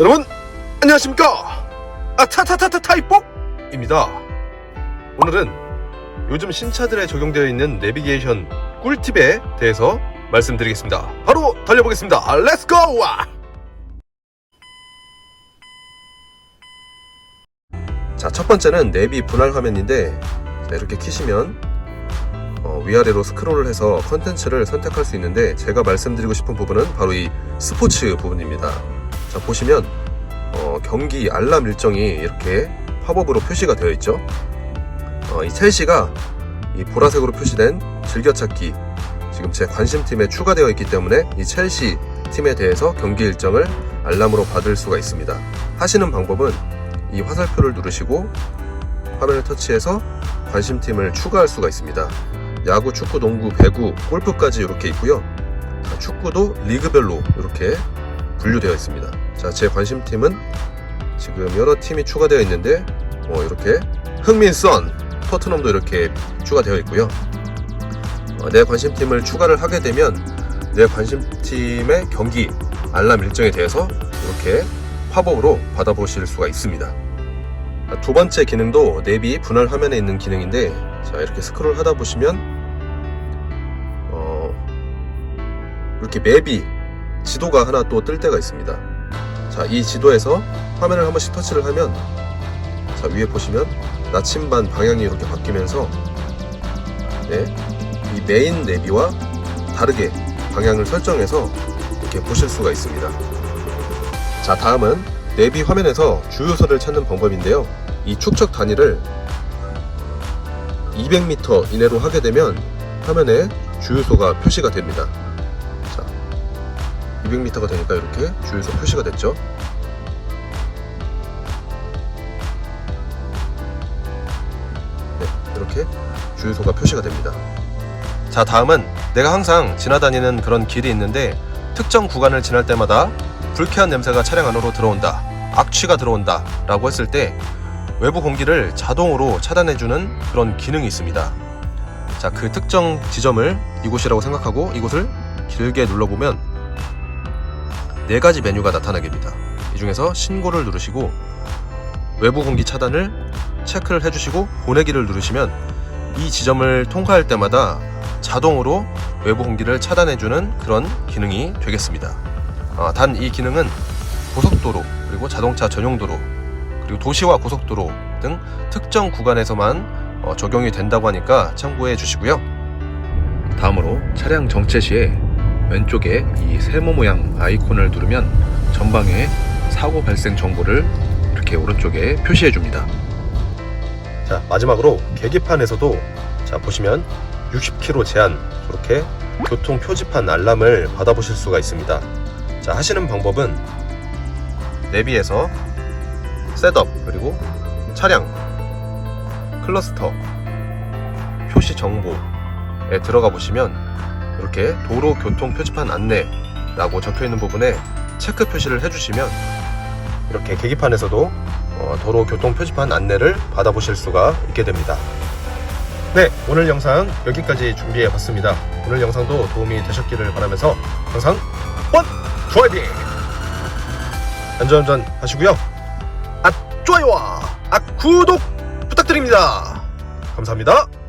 여러분 안녕하십니까? 아타타타타 타이뽀입니다. 오늘은 요즘 신차들에 적용되어 있는 내비게이션 꿀팁에 대해서 말씀드리겠습니다. 바로 달려보겠습니다. 아, 렛츠고 자첫 번째는 내비 분할 화면인데 자, 이렇게 키시면 어, 위아래로 스크롤을 해서 컨텐츠를 선택할 수 있는데 제가 말씀드리고 싶은 부분은 바로 이 스포츠 부분입니다 자 보시면 어, 경기 알람 일정이 이렇게 팝업으로 표시가 되어 있죠. 어, 이 첼시가 이 보라색으로 표시된 즐겨찾기 지금 제 관심팀에 추가되어 있기 때문에 이 첼시 팀에 대해서 경기 일정을 알람으로 받을 수가 있습니다. 하시는 방법은 이 화살표를 누르시고 화면을 터치해서 관심팀을 추가할 수가 있습니다. 야구, 축구, 농구, 배구, 골프까지 이렇게 있고요. 자, 축구도 리그별로 이렇게 분류되어 있습니다. 자, 제 관심팀은 지금 여러 팀이 추가되어 있는데 뭐 이렇게 흥민선, 토트넘도 이렇게 추가되어 있고요. 어, 내 관심팀을 추가를 하게 되면 내 관심팀의 경기 알람 일정에 대해서 이렇게 팝업으로 받아보실 수가 있습니다. 자, 두 번째 기능도 내비 분할 화면에 있는 기능인데 자 이렇게 스크롤 하다 보시면 어, 이렇게 맵이 지도가 하나 또 뜰 때가 있습니다. 자, 이 지도에서 화면을 한 번씩 터치를 하면 자, 위에 보시면 나침반 방향이 이렇게 바뀌면서 네, 이 메인 내비와 다르게 방향을 설정해서 이렇게 보실 수가 있습니다. 자, 다음은 내비 화면에서 주유소를 찾는 방법인데요. 이 축척 단위를 200m 이내로 하게 되면 화면에 주유소가 표시가 됩니다. 200m가 되니까 이렇게 주유소 표시가 됐죠. 네, 이렇게 주유소가 표시가 됩니다. 자, 다음은 내가 항상 지나다니는 그런 길이 있는데 특정 구간을 지날 때마다 불쾌한 냄새가 차량 안으로 들어온다. 악취가 들어온다. 라고 했을 때 외부 공기를 자동으로 차단해주는 그런 기능이 있습니다. 자, 그 특정 지점을 이곳이라고 생각하고 이곳을 길게 눌러보면 네 가지 메뉴가 나타나게 됩니다. 이 중에서 신고를 누르시고 외부 공기 차단을 체크를 해주시고 보내기를 누르시면 이 지점을 통과할 때마다 자동으로 외부 공기를 차단해주는 그런 기능이 되겠습니다. 아, 단이 기능은 고속도로 그리고 자동차 전용도로 그리고 도시와 고속도로 등 특정 구간에서만 어, 적용이 된다고 하니까 참고해 주시고요. 다음으로 차량 정체 시에 왼쪽에 이 세모 모양 아이콘을 누르면 전방에 사고 발생 정보를 이렇게 오른쪽에 표시해 줍니다. 자, 마지막으로 계기판에서도 자, 보시면 60km 제한 이렇게 교통 표지판 알람을 받아보실 수가 있습니다. 자, 하시는 방법은 내비에서 셋업 그리고 차량 클러스터 표시 정보에 들어가 보시면 이렇게 도로 교통 표지판 안내라고 적혀 있는 부분에 체크 표시를 해주시면 이렇게 계기판에서도 어, 도로 교통 표지판 안내를 받아보실 수가 있게 됩니다. 네, 오늘 영상 여기까지 준비해 봤습니다. 오늘 영상도 도움이 되셨기를 바라면서 항상 원 드라이빙 안전운전 하시고요. 아 좋아요와 아 구독 부탁드립니다. 감사합니다.